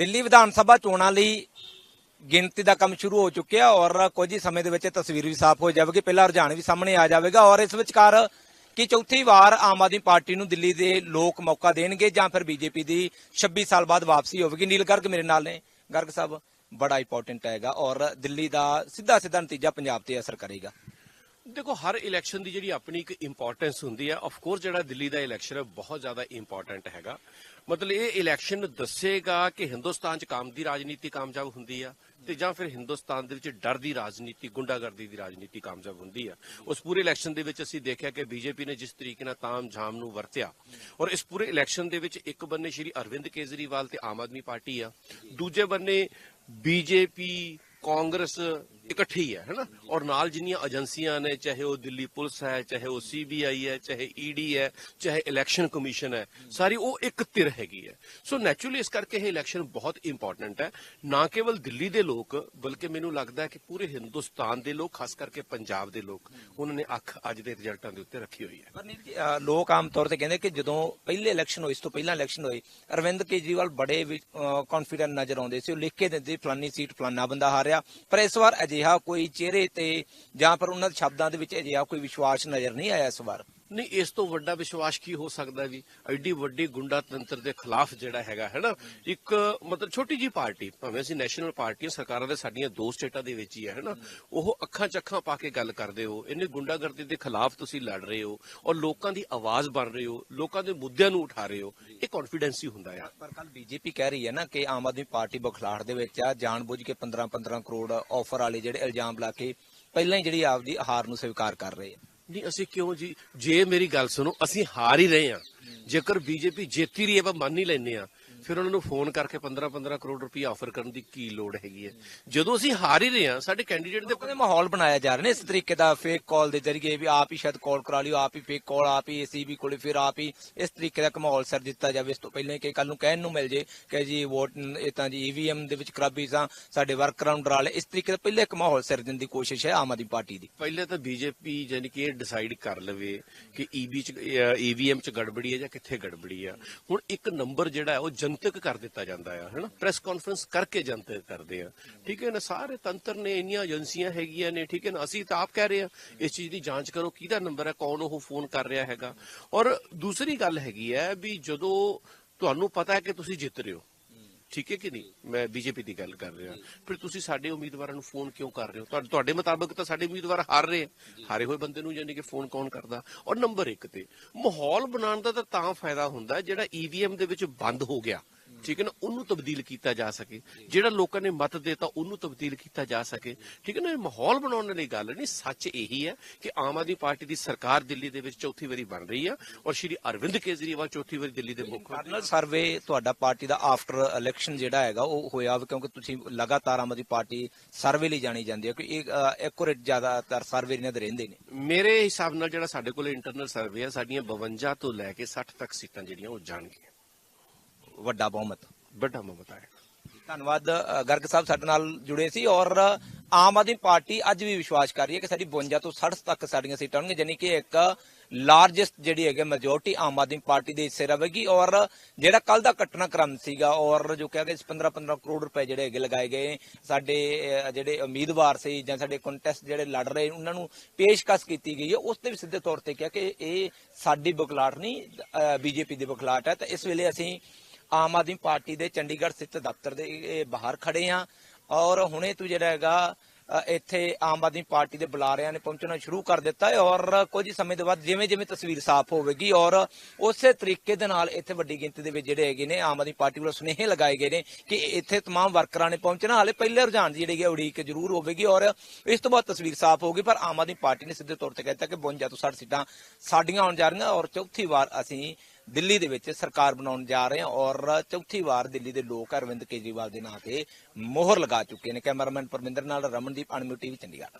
ਦਿੱਲੀ ਵਿਧਾਨ ਸਭਾ ਚੋਣਾਂ ਲਈ ਗਿਣਤੀ ਦਾ ਕੰਮ ਸ਼ੁਰੂ ਹੋ ਚੁੱਕਿਆ ਔਰ ਕੁਝ ਹੀ ਸਮੇਂ ਦੇ ਵਿੱਚ ਤਸਵੀਰ ਵੀ ਸਾਫ਼ ਹੋ ਜਾਵੇਗੀ। ਪਹਿਲਾ ਰੁਝਾਨ ਵੀ ਸਾਹਮਣੇ ਆ ਜਾਵੇਗਾ ਔਰ ਇਸ ਵਿਚਕਾਰ ਕਿ ਚੌਥੀ ਵਾਰ ਆਮ ਆਦਮੀ ਪਾਰਟੀ ਨੂੰ ਦਿੱਲੀ ਦੇ ਲੋਕ ਮੌਕਾ ਦੇਣਗੇ ਜਾਂ ਫਿਰ ਬੀਜੇਪੀ ਦੀ 26 ਸਾਲ ਬਾਅਦ ਵਾਪਸੀ ਹੋਵੇਗੀ। ਨੀਲ ਗਰਗ ਮੇਰੇ ਨਾਲ ਨੇ। ਗਰਗ ਸਾਹਿਬ, ਬੜਾ ਇੰਪੋਰਟੈਂਟ ਹੈਗਾ ਔਰ ਦਿੱਲੀ ਦਾ ਸਿੱਧਾ ਸਿੱਧਾ ਨਤੀਜਾ ਪੰਜਾਬ ਤੇ ਅਸਰ ਕਰੇਗਾ। ਦੇਖੋ, ਹਰ ਇਲੈਕਸ਼ਨ ਦੀ ਜਿਹੜੀ ਆਪਣੀ ਇੱਕ ਇੰਪੋਰਟੈਂਸ ਹੁੰਦੀ ਹੈ ਆਫ ਕੋਰਸ ਜਿਹੜਾ ਦਿੱਲੀ ਦਾ ਇਲੈਕਸ਼ਨ ਹੈ, ਬਹੁਤ ਜ਼ਿਆਦਾ ਇੰਪੋਰਟੈਂਟ ਹੈਗਾ। ਮਤਲਬ ਇਹ ਇਲੈਕਸ਼ਨ ਦੱਸੇਗਾ ਕਿ ਹਿੰਦੁਸਤਾਨ 'ਚ ਕਾਮ ਦੀ ਰਾਜਨੀਤੀ ਕਾਮਯਾਬ ਹੁੰਦੀ ਆ ਤੇ ਜਾਂ ਫਿਰ ਹਿੰਦੁਸਤਾਨ ਦੇ ਵਿੱਚ ਡਰ ਦੀ ਰਾਜਨੀਤੀ, ਗੁੰਡਾਗਰਦੀ ਦੀ ਰਾਜਨੀਤੀ ਕਾਮਯਾਬ ਹੁੰਦੀ ਆ। ਉਸ ਪੂਰੇ ਇਲੈਕਸ਼ਨ ਦੇ ਵਿੱਚ ਅਸੀਂ ਦੇਖਿਆ ਕਿ ਬੀਜੇਪੀ ਨੇ ਜਿਸ ਤਰੀਕੇ ਨਾਲ ਤਾਮ ਝਾਮ ਨੂੰ ਵਰਤਿਆ, ਔਰ ਇਸ ਪੂਰੇ ਇਲੈਕਸ਼ਨ ਦੇ ਵਿੱਚ ਇੱਕ ਬੰਨੇ ਸ਼੍ਰੀ ਅਰਵਿੰਦ ਕੇਜਰੀਵਾਲ ਤੇ ਆਮ ਆਦਮੀ ਪਾਰਟੀ ਆ, ਦੂਜੇ ਬੰਨੇ ਬੀਜੇਪੀ, ਕਾਂਗਰਸ ਇਕੱਠੀ ਹੈ ਹੈਨਾ ਔਰ ਨਾਲ ਜਿੰਨੀਆਂ ਏਜੰਸੀਆਂ ਨੇ ਚਾਹੇ ਉਹ ਦਿੱਲੀ ਪੁਲਿਸ ਹੈ ਚਾਹੇ ਉਹ ਸੀਬੀਆਈ ਹੈ ਚਾਹੇ ਈਡੀ ਹੈ ਚਾਹੇ ਇਲੈਕਸ਼ਨ ਕਮਿਸ਼ਨ ਹੈ ਸਾਰੀ ਉਹ ਇੱਕ ਧਿਰ ਹੈਗੀ ਹੈ। ਸੋ ਨੈਚੁਰਲੀ ਇਸ ਕਰਕੇ ਇਹ ਇਲੈਕਸ਼ਨ ਬਹੁਤ ਇੰਪੋਰਟੈਂਟ ਹੈ। ਨਾ ਕੇਵਲ ਦਿੱਲੀ ਦੇ ਲੋਕ ਬਲਕਿ ਮੈਨੂੰ ਲੱਗਦਾ ਹੈ ਕਿ ਪੂਰੇ ਹਿੰਦੁਸਤਾਨ ਦੇ ਲੋਕ ਖਾਸ ਕਰਕੇ ਪੰਜਾਬ ਦੇ ਲੋਕ ਉਹਨਾਂ ਨੇ ਅੱਖ ਅੱਜ ਦੇ ਰਿਜ਼ਲਟਾਂ ਦੇ ਉੱਤੇ ਰੱਖੀ ਹੋਈ ਹੈ। ਪਰ ਜੀ, ਲੋਕ ਆਮ ਤੌਰ ਤੇ ਕਹਿੰਦੇ ਕਿ ਜਦੋਂ ਪਹਿਲੇ ਇਲੈਕਸ਼ਨ ਹੋਏ ਇਸ ਤੋਂ ਪਹਿਲਾਂ ਇਲੈਕਸ਼ਨ ਹੋਏ ਅਰਵਿੰਦ ਕੇਜਰੀਵਾਲ ਬੜੇ ਕੌਨਫੀਡੈਂਟ ਨਜ਼ਰ ਆਉਂਦੇ ਸੀ ਉਹ ਲਿਖ ਕੇ ਦਿੰਦੇ ਫਲਾਨੀ ਸੀਟ ਫਲਾਨਾ ਬੰਦਾ ਹਾਰਿਆ। ਪਰ ਇਸ ਵਾਰ ਅਜੇ ਅਜਿਹਾ ਕੋਈ ਚਿਹਰੇ ਤੇ ਜਾਂ ਫਿਰ ਉਹਨਾਂ ਦੇ ਸ਼ਬਦਾਂ ਦੇ ਵਿੱਚ ਅਜਿਹਾ ਕੋਈ ਵਿਸ਼ਵਾਸ ਨਜ਼ਰ ਨਹੀਂ ਆਇਆ ਇਸ ਵਾਰ। ਨਹੀਂ, ਇਸ ਤੋਂ ਵੱਡਾ ਵਿਸ਼ਵਾਸ ਕੀ ਹੋ ਸਕਦਾ ਜੀ? ਐਡੀ ਵੱਡੀ ਗੁੰਡਾ ਤੰਤਰ ਦੇ ਖਿਲਾਫ ਜਿਹੜਾ ਹੈਗਾ, ਹੈ ਇੱਕ ਮਤਲਬ ਛੋਟੀ ਜੀ ਪਾਰਟੀ, ਭਾਵੇਂ ਅਸੀਂ ਨੈਸ਼ਨਲ ਪਾਰਟੀਆਂ, ਸਰਕਾਰਾਂ ਦੇ ਸਾਡੀਆਂ ਦੋ ਸਟੇਟਾਂ ਦੇ ਵਿੱਚ ਹੀ ਹੈ ਨਾ? ਉਹ ਅੱਖਾਂ ਚੱਖਾਂ ਪਾ ਕੇ ਗੱਲ ਕਰਦੇ ਹੋ ਇਹਨੇ ਗੁੰਡਾਗਰਦੀ ਦੇ ਖਿਲਾਫ ਤੁਸੀਂ ਲੜ ਰਹੇ ਹੋ ਔਰ ਲੋਕਾਂ ਦੀ ਆਵਾਜ਼ ਬਣ ਰਹੇ ਹੋ, ਲੋਕਾਂ ਦੇ ਮੁੱਦਿਆਂ ਨੂੰ ਉਠਾ ਰਹੇ ਹੋ, ਇਹ ਕੌਨਫੀਡੈਂਸ ਹੀ ਹੁੰਦਾ ਆ। ਪਰ ਕੱਲ ਬੀਜੇਪੀ ਕਹਿ ਰਹੀ ਹੈ ਨਾ ਕਿ ਆਮ ਆਦਮੀ ਪਾਰਟੀ ਬਖਲਾੜ ਦੇ ਵਿੱਚ ਆ, ਜਾਣਬੁੱਝ ਕੇ 15-15 ਕਰੋੜ ਆਫਰ ਵਾਲੇ ਜਿਹੜੇ ਇਲਜ਼ਾਮ ਲਾ ਕੇ ਪਹਿਲਾਂ ਹੀ ਜਿਹੜੀ ਆਪਦੀ ਹਾਰ ਨੂੰ ਸਵੀਕਾਰ ਕਰ ਰਹੇ ਆ। ਨਹੀਂ, ਅਸੀਂ ਕਿਉਂ ਜੀ? ਜੇ ਮੇਰੀ ਗੱਲ ਸੁਣੋ, ਅਸੀਂ ਹਾਰ ਹੀ ਰਹੇ ਹਾਂ। ਜੇਕਰ ਬੀਜੇਪੀ ਜੇਤੀ ਰਹੀ ਹੈ, ਆਪਾਂ ਮੰਨ ਹੀ ਲੈਨੇ ਆ ਫਿਰ ਉਹਨਾਂ ਨੂੰ ਫੋਨ ਕਰਕੇ 15-15 ਕਰੋੜ ਰੁਪਏ ਆਫਰ ਕਰਨ ਦੀ ਕੀ ਲੋੜ ਹੈਗੀ ਹੈ? ਜਦੋਂ ਅਸੀਂ ਹਾਰ ਹੀ ਰਹੇ ਹਾਂ ਸਾਡੇ ਕੈਂਡੀਡੇਟ ਦੇ ਮਾਹੌਲ ਬਣਾਇਆ ਜਾ ਰਿਹਾ ਨੇ ਇਸ ਤਰੀਕੇ ਦਾ ਫੇਕ ਕਾਲ ਦੇ ਜ਼ਰੀਏ ਵੀ ਆਪ ਹੀ ਸ਼ਾਇਦ ਕਾਲ ਕਰਾ ਲਿਓ ਆਪ ਹੀ ਫੇਕ ਕਾਲ ਆਪ ਹੀ ਏਸੀਬੀ ਕੋਲੇ ਫਿਰ ਆਪ ਹੀ ਇਸ ਤਰੀਕੇ ਦਾ ਮਾਹੌਲ ਸਰ ਦਿੱਤਾ ਜਾਵੇ। ਇਸ ਤੋਂ ਪਹਿਲਾਂ ਕਿ ਕੱਲ ਨੂੰ ਕਹਿਣ ਨੂੰ ਮਿਲ ਜੇ ਕਿ ਜੀ ਵੋਟ ਇਹ ਤਾਂ ਜੀ ਈਵੀਐਮ ਦੇ ਵਿੱਚ ਖਰਾਬੀ ਸਾਂ ਸਾਡੇ ਵਰਕਰਾਂ ਨੂੰ ਡਰਾ ਲਏ। ਇਸ ਤਰੀਕੇ ਦਾ ਪਹਿਲਾਂ ਇੱਕ ਮਾਹੌਲ ਸਿਰ ਦੇਣ ਦੀ ਕੋਸ਼ਿਸ਼ ਹੈ ਆਮ ਆਦਮੀ ਪਾਰਟੀ ਦੀ। ਪਹਿਲੇ ਤਾਂ ਬੀਜੇਪੀ ਯਾਨੀ ਕਿ ਇਹ ਡਿਸਾਈਡ ਕਰ ਲਵੇ ਕਿ ਈਬੀ ਚ ਈਵੀਐਮ ਚ ਗੜਬੜੀ ਹੈ ਜਾਂ ਕਿੱਥੇ ਗੜਬੜੀ ਆ। ਹੁਣ ਇੱਕ ਨੰਬਰ ਜਿਹੜਾ ਹੈ ਉਹ ਜਨਤਕ ਕਰ ਦਿੱਤਾ ਜਾਂਦਾ ਆ, ਹਨਾ? ਪ੍ਰੈਸ ਕਾਨਫਰੰਸ ਕਰਕੇ ਜਨਤਕ ਕਰਦੇ ਆ। ਠੀਕ ਹੈ ਨਾ? ਸਾਰੇ ਤੰਤਰ ਨੇ ਇੰਨੀਆਂ ਏਜੰਸੀਆਂ ਹੈਗੀਆਂ ਨੇ, ਠੀਕ ਹੈ ਨਾ? ਅਸੀਂ ਤਾਂ ਆਪ ਕਹਿ ਰਹੇ ਆ, ਇਸ ਚੀਜ਼ ਦੀ ਜਾਂਚ ਕਰੋ, ਕਿਹਦਾ ਨੰਬਰ ਹੈ, ਕੌਣ ਉਹ ਫੋਨ ਕਰ ਰਿਹਾ ਹੈਗਾ? ਔਰ ਦੂਸਰੀ ਗੱਲ ਹੈਗੀ ਹੈ ਵੀ ਜਦੋਂ ਤੁਹਾਨੂੰ ਪਤਾ ਹੈ ਕਿ ਤੁਸੀਂ ਜਿੱਤ ਰਹੇ ਹੋ ਠੀਕ ਹੈ ਕਿ ਨਹੀਂ? ਮੈਂ ਬੀਜੇਪੀ ਦੀ ਗੱਲ ਕਰ ਰਿਹਾ। ਫਿਰ ਤੁਸੀਂ ਸਾਡੇ ਉਮੀਦਵਾਰਾਂ ਨੂੰ ਫੋਨ ਕਿਉਂ ਕਰ ਰਹੇ ਹੋ? ਤੁਹਾਡੇ ਮੁਤਾਬਕ ਤਾਂ ਸਾਡੇ ਉਮੀਦਵਾਰ ਹਾਰ ਰਹੇ ਹਾਰੇ ਹੋਏ ਬੰਦੇ ਨੂੰ ਯਾਨੀ ਕਿ ਫੋਨ ਕੌਣ ਕਰਦਾ? ਔਰ ਨੰਬਰ 1 ਤੇ ਮਾਹੌਲ ਬਣਾਉਣ ਦਾ ਤਾਂ ਤਾਂ ਫਾਇਦਾ ਹੁੰਦਾ ਜਿਹੜਾ ਈਵੀਐਮ ਦੇ ਵਿੱਚ ਬੰਦ ਹੋ ਗਿਆ। ਠੀਕ ਹੈ ਨਾ ਉਹਨੂੰ ਤਬਦੀਲ ਕੀਤਾ ਜਾ ਸਕੇ। ਜਿਹੜਾ ਲੋਕਾਂ ਨੇ ਮਤ ਦਿੱਤਾ ਉਹਨੂੰ ਤਬਦੀਲ ਕੀਤਾ ਜਾ ਸਕੇ। ਠੀਕ ਹੈ ਨਾ ਇਹ ਮਾਹੌਲ ਬਣਾਉਣ ਵਾਲੀ ਗੱਲ ਨਹੀਂ ਸੱਚ ਇਹੀ ਹੈ ਕਿ ਆਮ ਆਦਮੀ ਪਾਰਟੀ ਦੀ ਸਰਕਾਰ ਦਿੱਲੀ ਦੇ ਵਿੱਚ ਚੌਥੀ ਵਾਰੀ ਬਣ ਰਹੀ ਹੈ ਔਰ ਸ਼੍ਰੀ ਅਰਵਿੰਦ ਕੇਜਰੀਵਾਲ ਚੌਥੀ ਵਾਰੀ ਦਿੱਲੀ ਦੇ ਮੁੱਖ ਮੰਤਰੀ ਸਰਵੇ ਤੁਹਾਡਾ ਪਾਰਟੀ ਦਾ ਆਫਟਰ ਇਲੈਕਸ਼ਨ ਜਿਹੜਾ ਹੈਗਾ ਉਹ ਹੋਇਆ ਕਿਉਂਕਿ ਤੁਸੀਂ ਲਗਾਤਾਰ ਆਮ ਆਦਮੀ ਪਾਰਟੀ ਸਰਵੇ ਲਈ ਜਾਣੀ ਜਾਂਦੀ ਹੈ ਕਿ ਇਹ ਐਕੂਰੇਟ ਜ਼ਿਆਦਾਤਰ ਸਰਵੇ ਇਹਨਾਂ ਦੇ ਰਹਿੰਦੇ ਨੇ। ਮੇਰੇ ਹਿਸਾਬ ਨਾਲ ਜਿਹੜਾ ਸਾਡੇ ਕੋਲ ਇੰਟਰਨਲ ਸਰਵੇ ਹੈ ਸਾਡੀਆਂ 52 ਤੋਂ ਲੈ ਕੇ 60 ਤੱਕ ਸੀਟਾਂ ਜਿਹੜੀਆਂ ਉਹ ਜਾਣਗੀਆਂ। ਵੱਡਾ ਬਹੁਮਤ। ਵੱਡਾ ਮੈਂ ਬਤਾਇਆ ਧੰਨਵਾਦ ਗਰਗ ਸਾਹਿਬ ਸਾਡੇ ਨਾਲ ਜੁੜੇ ਸੀ ਔਰ ਆਮ ਆਦਮੀ ਪਾਰਟੀ ਅੱਜ ਵੀ ਵਿਸ਼ਵਾਸ ਕਰ ਰਹੀ ਹੈ ਕਿ ਸਾਡੀ 52 ਤੋਂ 60 ਤੱਕ ਸਾਡੀਆਂ ਸੀਟਾਂ ਹੋਣਗੀਆਂ ਯਾਨੀ ਕਿ ਇੱਕ ਲਾਰਜੈਸਟ ਜਿਹੜੀ ਹੈਗੀ ਮੈਜੋਰਟੀ ਆਮ ਆਦਮੀ ਪਾਰਟੀ ਦੇ ਹਿੱਸੇ ਰਹੇਗੀ ਔਰ ਜਿਹੜਾ ਕੱਲ ਦਾ ਘਟਨਾਕ੍ਰਮ ਸੀਗਾ ਔਰ ਜੋ ਕਿਹਾ ਕਿ 15 15 ਕਰੋੜ ਰੁਪਏ ਜਿਹੜੇ ਹੈਗੇ ਲਗਾਏ ਗਏ ਸਾਡੇ ਜਿਹੜੇ ਉਮੀਦਵਾਰ ਸੀ ਜਾਂ ਸਾਡੇ ਕੰਟੈਸਟ ਜਿਹੜੇ ਲੜ ਰਹੇ ਉਹਨਾਂ ਨੂੰ ਪੇਸ਼ਕਸ਼ ਕੀਤੀ ਗਈ ਹੈ। ਉਸ ਤੇ ਵੀ ਸਿੱਧੇ ਤੌਰ ਤੇ ਕਿਹਾ ਕਿ ਇਹ ਸਾਡੀ ਬੁਖਲਾਟ ਨਹੀਂ ਬੀਜੇਪੀ ਦੀ ਬੁਖਲਾਟ ਹੈ। ਤਾਂ ਇਸ ਵੇਲੇ ਅਸੀਂ ਆਮ ਆਦਮੀ ਪਾਰਟੀ ਦੇ ਚੰਡੀਗੜ੍ਹ ਸਥਿਤ ਦਫ਼ਤਰ ਦੇ ਬਾਹਰ ਖੜੇ ਆ ਔਰ ਹੁਣੇ ਤੂੰ ਜਿਹੜਾ ਹੈਗਾ ਇੱਥੇ ਆਮ ਆਦਮੀ ਪਾਰਟੀ ਦੇ ਬੁਲਾਰਿਆਂ ਨੇ ਪਹੁੰਚਣਾ ਸ਼ੁਰੂ ਕਰ ਦਿੱਤਾ ਹੈ ਔਰ ਕੁਝ ਸਮੇਂ ਦੇ ਬਾਅਦ ਜਿਵੇਂ ਜਿਵੇਂ ਤਸਵੀਰ ਸਾਫ਼ ਹੋਵੇਗੀ ਔਰ ਉਸੇ ਤਰੀਕੇ ਦੇ ਨਾਲ ਇੱਥੇ ਵੱਡੀ ਗਿਣਤੀ ਦੇ ਵਿੱਚ ਜਿਹੜੇ ਹੈਗੇ ਨੇ ਆਮ ਆਦਮੀ ਪਾਰਟੀ ਵੱਲੋਂ ਸੁਨੇਹੇ ਲਗਾਏ ਗਏ ਨੇ ਕਿ ਇੱਥੇ ਤਮਾਮ ਵਰਕਰਾਂ ਨੇ ਪਹੁੰਚਣਾ। ਹਾਲੇ ਪਹਿਲੇ ਰੁਝਾਨ ਦੀ ਜਿਹੜੀ ਹੈ ਉਡੀਕ ਜ਼ਰੂਰ ਹੋਵੇਗੀ ਔਰ ਇਸ ਤੋਂ ਬਾਅਦ ਤਸਵੀਰ ਸਾਫ਼ ਹੋਗੀ ਪਰ ਆਮ ਆਦਮੀ ਪਾਰਟੀ ਨੇ ਸਿੱਧੇ ਤੌਰ ਤੇ ਕਹਿ ਦਿੱਤਾ ਕਿ 52 ਤੋਂ 60 ਸੀਟਾਂ ਸਾਡੀਆਂ ਆਉਣ ਜਾ ਰਹੀਆਂ ਔਰ ਚੌਥੀ ਵਾਰ ਅਸੀਂ ਦਿੱਲੀ ਦੇ ਵਿੱਚ ਸਰਕਾਰ ਬਣਾਉਣ ਜਾ ਰਹੇ ਹਾਂ ਔਰ ਚੌਥੀ ਵਾਰ ਦਿੱਲੀ ਦੇ ਲੋਕ ਅਰਵਿੰਦ ਕੇਜਰੀਵਾਲ ਦੇ ਨਾਂ ਤੇ ਮੋਹਰ ਲਗਾ ਚੁੱਕੇ ਨੇ ਕੈਮਰਾਮੈਨ ਪਰਮਿੰਦਰ ਨਾਲ ਰਮਨਦੀਪ ਅਨਮਿਊ ਟੀਵੀ ਚੰਡੀਗੜ੍ਹ।